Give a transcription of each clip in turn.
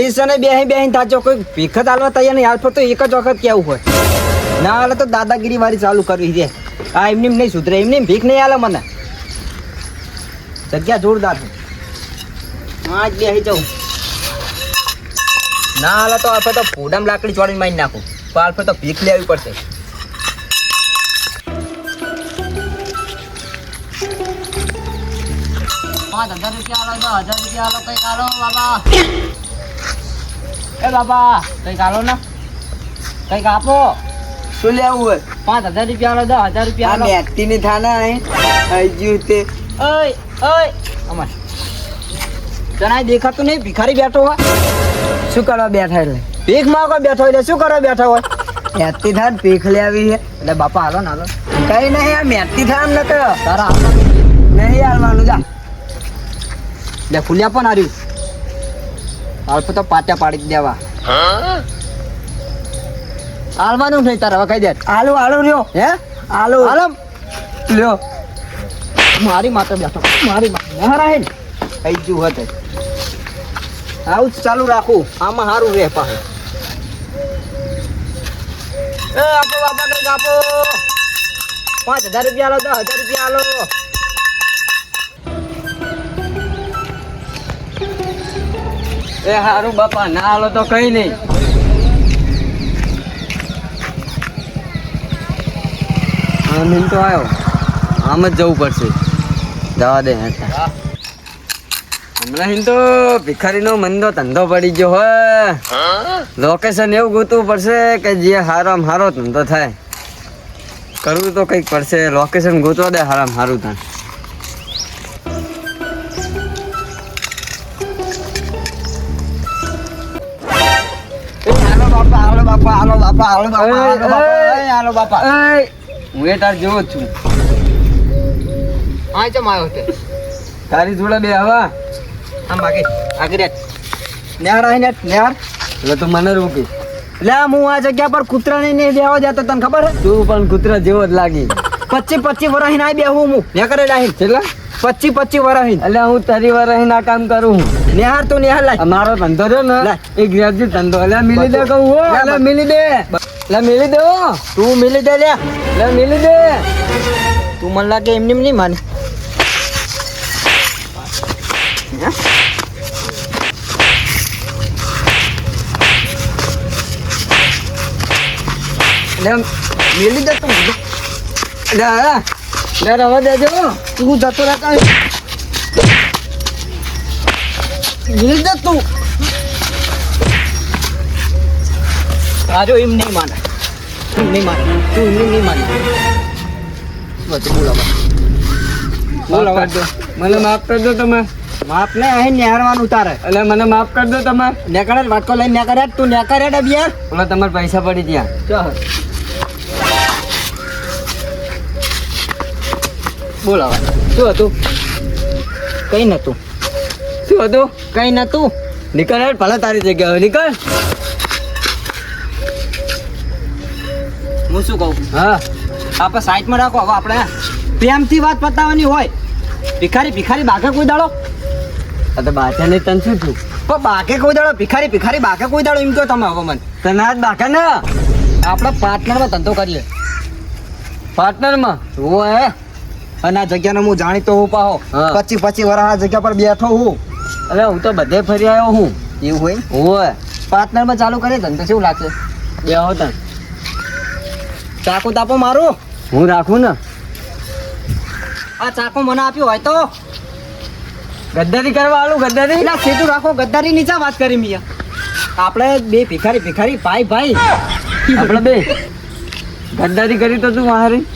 એ સને બેહી બેહી થાચો કોઈ ભીખ હાલવા તૈયાર નહીં. હાલ તો એક જ વખત કેવું હોય. ના હાલે તો દાદાગીરી વાળી ચાલુ કરવી છે આ એમની નહીં સુધરે એમની ભીખ નહીં હાલે મને. જગ્યા જોરદાર છે. હા જ બેસી જાઉં. ના હાલે તો આપણે તો ફૂડામ લાકડી ચોડીને મારી નાખું. તો આપણે તો ભીખ લેવી પડશે. પાંચ હજાર રૂપિયા હજાર રૂપિયા આલો કંઈક બાબા. એ બાપા કંઈક આલો ને? કંઈક આપો. શું લેવું હોય? પાંચ હજાર રૂપિયા આલો દસ હજાર રૂપિયા આલો મેકટીની થાના અહીં ગયું તે. ઓય ઓય. અમાર તને દેખાતું નહીં ભિખારી બેઠો હોય. શું કરવા બેઠા એટલે ભીખ માંગવા બેઠો એટલે શું કરવા બેઠા હોય? મેથી થાન ભીખ લેવી છે એટલે બાપા હાલો ને હાલો. કઈ નહીં આ મેથી થાન ન તો તારા નહીં હાલવાનું જા. લે ખુલ્યા પણ હાર્યું. હાલ તો પાટા પાડી દેવા. હાલવાનું નહીં તારા હવે કહી દે. આલુ આલુ રહ્યો હે? આલુ હાલો. લ્યો. મારી માથે બેઠો. મારી માથે. હારા. હે ને કઈ જુ હતે. આવું જ ચાલુ રાખું. આમાં સારું રહે પાછું. એ આપો બાપા કંઈક આપો. પાંચ હજાર રૂપિયા આલો દસ હજાર રૂપિયા આલો. એ હારું બાપા ના હાલો તો કઈ નહીં. આમ તો આવ્યો આમ જ જવું પડશે. જવા દે હેઠા. હમણાં હિન તો ભિખારીનો મંદો ધંધો પડી ગયો હોય લોકેશન એવું ગોતવું પડશે કે જે હારામ હારો ધંધો થાય. કરવું તો કંઈક પડશે. લોકેશન ગોતવા દે હારામ હારું થાય બાપા હાલો બાપા હાલો બાપા હાલો બાપા. એ, હું એ તાર જેવો જ છું. આ ચમ આવ્યો તે? તારી જોડે બે હવા. આમ બાકી આગળ નેર નેહાર આઈ ને નેર એટલે તું મને રોકી. એટલે હું આ જગ્યા પર કૂતરાને નહીં બેહવા જતો તને ખબર હે તું પણ કૂતરા જેવો જ લાગી. પચી પચી વર્ષ ના બેહું હું ને કરે ડાહી? એટલે પચી પચી વર્ષ એટલે હું તારી વર્ષ ના કામ કરું નેહાર તું નિહાર લાય. મારો ધંધો છે ને એ ગ્રેજ્યુએટ ધંધો. એટલે મિલી દે કહું હો. એટલે મિલી દે. એટલે મિલી દે તું મિલી દે લે. એટલે મિલી દે. તું મને લાગે એમ નહીં માને. મેલી દે તું. લે રવા દેજો. તું જતો રહે કાંઈ મેલી તું આજો એમ નહીં માને. એમ નહીં માને. તું એમ નહીં માને. બધું બોલાવા બોલાવા દો. મને માફ કરી દો તમે. માફ ને અહીં નિહારવાનું ઉતારે એટલે મને માફ કરી દો તમે. નેકડે વાટકો લઈને નેકડે તું નેકડે ડબિયા ઓલા તમારે પૈસા પડી ગયા. ચાલ બોલાવા. શું હતું? કઈ નતું શું હતું? કઈ નતું નીકળ હેડ ભલે તારી જગ્યા હોય. નીકળ. હું શું કહું? હા. આપણે સાઈડમાં રાખો હવે આપણે. પ્રેમથી વાત પતાવવાની હોય. ભિખારી ભિખારી બાઘે કોઈ દાડો તો બાચા નહીં તને શું છું પણ બાઘે કોઈ દાડો ભિખારી ભિખારી બાઘે કોઈ દાડો એમ કહો તમે હવે મને. તને આજ બાકા ને? આપણે પાર્ટનરમાં ધંધો કરીએ. પાર્ટનરમાં? ઓય અને આ જગ્યાનો હું જાણીતો હું પાહો. પછી પચી પચી વર્ષ આ જગ્યા પર બેઠો હું. અરે હું તો બધે ફરી આવ્યો હું. એવું હોય? હોય. પાર્ટનરમાં ચાલુ કરીએ ધંધો કેવું લાગશે? બે આવો તને. ચાકુ તાપો મારું. હું રાખું ને? આ ચાકુ મને આપ્યું હોય તો. ગદ્દારી કરવા આલું ગદ્દારી? ના સીધું રાખો ગદ્દારી નીચે વાત કરી મિયા. આપણે બે ભિખારી ભિખારી ભાઈ ભાઈ. આપણે બે. ગદ્દારી કરી તો તું મારી.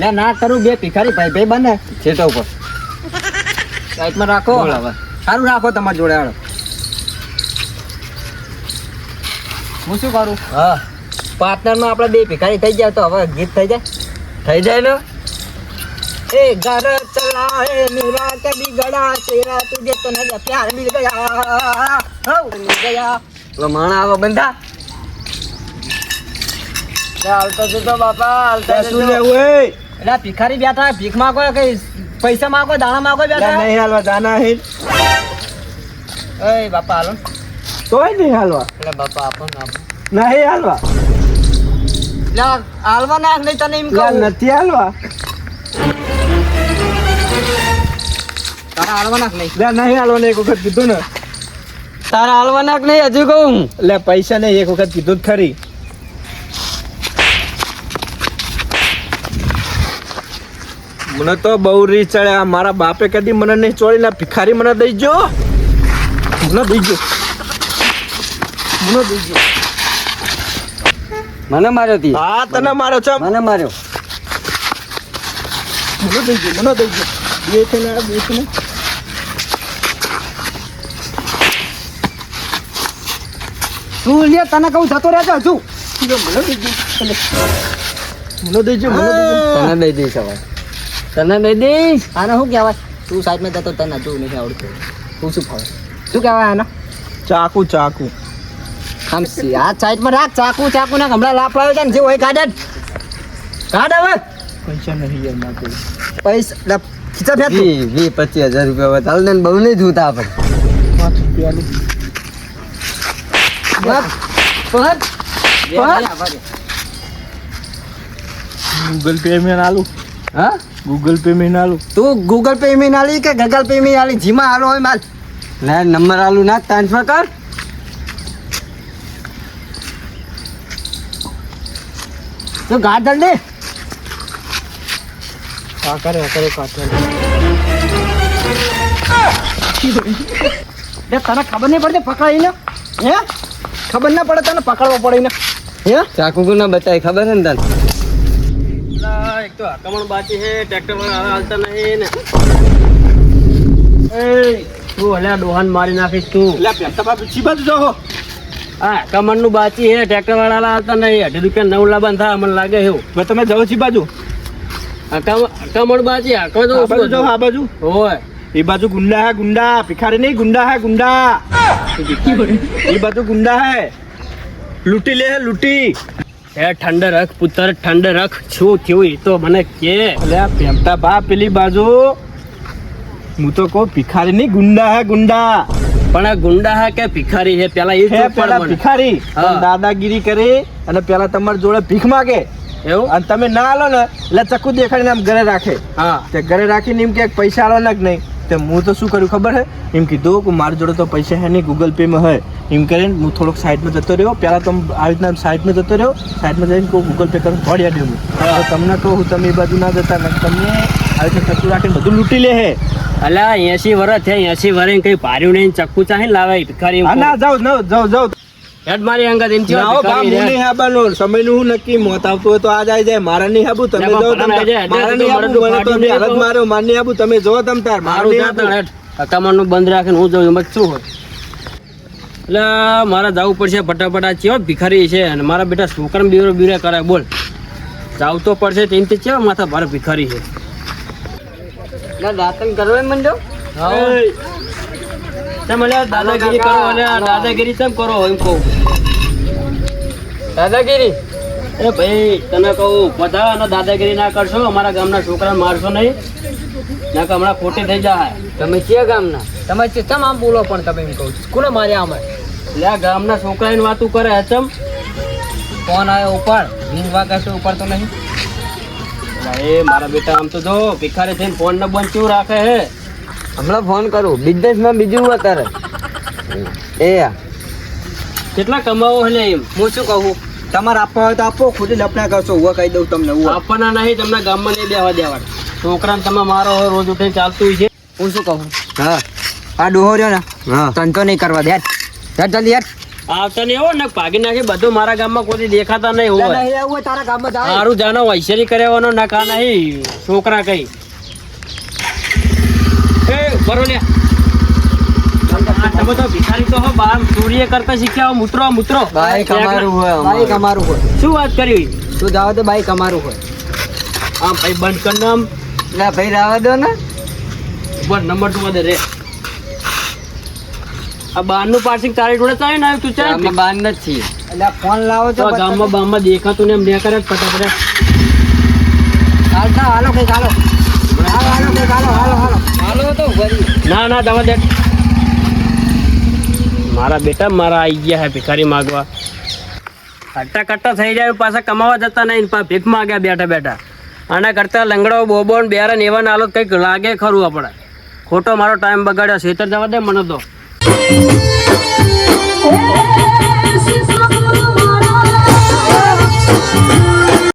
ના ના કરું બે ભિખારી ભાઈ ભાઈ બને. છેટો ઉપર. સાઈડમાં રાખો. હવે. સારું રાખો તમારી જોડે હું શું કરું? હા. પાર્ટનરમાં આપણે બે ભિખારી થઈ જાય તો હવે ગીત થઈ જાય? થઈ જાય ને? ગયા. હો મિલ ગયા. લો કઈ પૈસા માગો દાણા માગો બેઠા? દાણા એ બાપા હાલો. તોય નહીં હાલવા? એટલે બાપા આપો ને આપો નહીં હાલવા? હાલવા ના નહીં તને એમ કહું. નથી હાલવા? તારા હાલવા નાખ નહીં. નહીં હાલવા એક વખત કીધું ને. તારા હાલવા નાખ નહીં હજુ કહું. એટલે પૈસા નહીં એક વખત કીધું જ ખરી. મને તો બહુ રીચ ચડે. મારા બાપે કદી મને નહીં ચોળી ના ભિખારી મને દઈ જો મને દઈ જો મને દઈ જો મને માર્યો તી. હા તને મારો છો? મને માર્યો. મને દઈ જો મને દઈ જો બે છે ને બે છે ને તું લે તને કહું જતો રહેજો હજુ. મને દઈ ગયો મને દઈ જો મને દઈ ગયો તને દઈ દઈશ હવે. તને દઈ દઈશ? આને શું કહેવાય? તું સાઈડમાં જતો તને હજુ નહીં આવડતું. તું શું ફાવે શું કહેવાય આને? ચાકુ ચાકુ. આમ સી- આ સાઈડમાં રાખ ચાકુ ચાકુ ના હમણાં લાભ લાવે છે ને જે હોય કાઢે જ. કાઢ હવે. પૈસા નહીં યાર ના કોઈ પૈસા ખીચા ફેંક તું. વી વી પચીસ હજાર રૂપિયા હોય ચાલ ને બહુ નહીં જોતા આપણે. પાંચ. ગૂગલ પે મેં આલું. હા? ગૂગલ પે મેં આલું. તું ગૂગલ પે માં આલી કે ગગલ પે મેં આલી? જીમાં આલો હોય માલ. ના નંબર આલું ના ટ્રાન્સફર કર. તું ગાઢ દે આ કરે કરે કાઢે લે તને ખબર નહીં પડતી પકડાઈને? હે? ખબર ના પડે તને પકડવો પડે ને. હે? ચાકુ ના બતાય ખબર છે ને તને? એક તો હકામણ બાકી છે ટ્રેક્ટર વાળા હાલતા નહીં ને. એ તું અલ્યા ડોહાન મારી નાખીશ તું. લે પેટા બાપ છી બાજુ જો હા કમરનું બાચી હે ટ્રેક્ટર વાળા હાલતા નહીં. અઢી રૂપિયા નવ લાબાન થાય મને લાગે એવું. તમે જાઓ છી બાજુ. કમર બાચી હાકવા આ બાજુ આ બાજુ. હોય. એ બાજુ ગુંડા હે ગુંડા. ભિખારી નહીં ગુંડા હે ગુંડા. એ બાજુ ગુંડા હે. લૂંટી લે હે લૂંટી. એ ઠંડ રખ પુત્ર ઠંડ રખ. છું કેવું એ તો મને કે. અલે પેમતા બા પેલી બાજુ. હું તો કહું ભિખારી નહીં ગુંડા હે ગુંડા. પણ આ ગુંડા હે કે ભિખારી હે? પેલા એ પેલા ભિખારી. દાદાગીરી કરી અને પેલા તમારી જોડે ભીખ માગે. એવું? અને તમે ના આલો ને એટલે ચક્કુ દેખાડીને આમ ઘરે રાખે. હા. તે ઘરે રાખીને એમ કે પૈસા આલો ને કે નહીં. તે હું તો શું કર્યું ખબર હે? એમ કીધું કે મારી જોડે તો પૈસા હે નહીં ગૂગલ પે માં હે. એમ કરીને હું થોડોક સાઈડમાં જતો રહ્યો. પહેલાં તો આવી રીતના સાઈડમાં જતો રહ્યો. સાઈડમાં જઈને કહું ગૂગલ પે કરું દોડ્યા દઉં તમને કહું તમે એ બાજુ ના જતા ને તમને આવી રીતના ચક્કુ રાખીને બધું લૂંટી લે હે અલા એસી વર્ષ છે એસી વર્ષ કઈ ભાર્યું નહીં ચક્કુ ચાહે લાવે ભિખારી ના જાઓ ના જાઓ જાઓ હેડ મારી અંગત એમ થયો બા, હું નહીં. સમયનું હું નક્કી મોત આવતું હોય તો આ જાય જાય મારા નહીં હાંભળવું. તમે ના, પણ તમ મારા નહીં તો મને તો મારું હાલત માર્યો, માર નહીં હાંભળવું. તમે જો તમ તાર મારું નહીં જાત હાંભળવું. નું બંધ રાખીને હું જોઉં એમાં શું હોય એટલે મારે જવું પડશે ફટાફટ આ ચેવા ભિખારી છે અને મારા બેટા છોકરા બીરો બીરે કરે બોલ જાવ તો પડશે તેમ ચેવા માથા ભારે ભિખારી છે ના દાતન કરવા મંડ્યો તેમ અલ્યા દાદાગીરી કરો અલ્યા દાદાગીરી કેમ કરો એમ કહું. દાદાગીરી? એ ભાઈ તને કહું બધા અને દાદાગીરી ના કરશો અમારા ગામના છોકરા મારશો નહીં. ના કે હમણાં ખોટી થઈ જાય. તમે કયા ગામના? તમે ચમ આમ બોલો પણ તમે એમ કહું છું. કોને માર્યા અમે? એટલે આ ગામના છોકરાની વાતું કરે હચમ ફોન આવ્યો ઉપર રિંગ વાગે છે ઉપર તો નહીં. એ મારા બેટા આમ તો જો ભિખારી થઈને ફોન ને બંધ કેવું રાખે હે? હમણાં ફોન કરું. બિઝનેસમાં બીજું અત્યારે? એ. કેટલા કમાવો હલે એમ? હું શું કહું? તમારે આપવા હોય તો આપો ખુદ લપડા કરશો હું કહી દઉં તમને હું આપવાના નહીં તમને ગામમાં નહીં દેવા દેવા છોકરાને તમે મારો હોય રોજ ઉઠીને ચાલતું હોય છે. હું શું કહું? હા. આ ડોહો રહ્યો ને હા. તને તો નહીં કરવા દે જલ્દી હેડ. આવતા નહીં એવો ને ભાગી નાખી બધું મારા ગામમાં કોઈ દેખાતા નહીં હોય. તારા ગામમાં સારું જાનો વૈશ્વરી કર્યાવાનો નકા નહીં. છોકરા કઈ. એ બરો લે. તમે તો ભિખારી તો હો બાર સૂર્ય કરતા શીખ્યા મૂત્રો મૂત્રો. બાઈક અમારું હોય બાઈક. અમારું હોય. શું વાત કરી? તું જાવ તો બાઈક અમારું હોય. આમ ભાઈ બંધ કર નામ. ના ભાઈ રાવા દો ને. ઉપર નંબર ટુ વધે રે. આ બારનું પાર્સિંગ તારી જોડે થાય ને તું ચાલ. અમે બાર જ છીએ એટલે ફોન લાવો તો ગામમાં બામમાં દેખાતું ને એમ ને કરે ફટાફટ. હાલતા હાલો કંઈક હાલો. હાલો હાલો કંઈક હાલો હાલો હાલો. હાલો તો ના ના તમે દે. મારા બેટા મારા આવી ગયા હે ભિખારી માગવા. કટ્ટા કટ્ટા થઈ જાય પાછા કમાવા જતા નહીં પા ભીખ માગ્યા બેઠા બેઠા. આના કરતાં લંગડો બોબો ને બેરા ને એવા નાલો કંઈક લાગે ખરું આપણે. ખોટો મારો ટાઈમ બગાડ્યો ખેતર જવા દે મને તો. Thank you.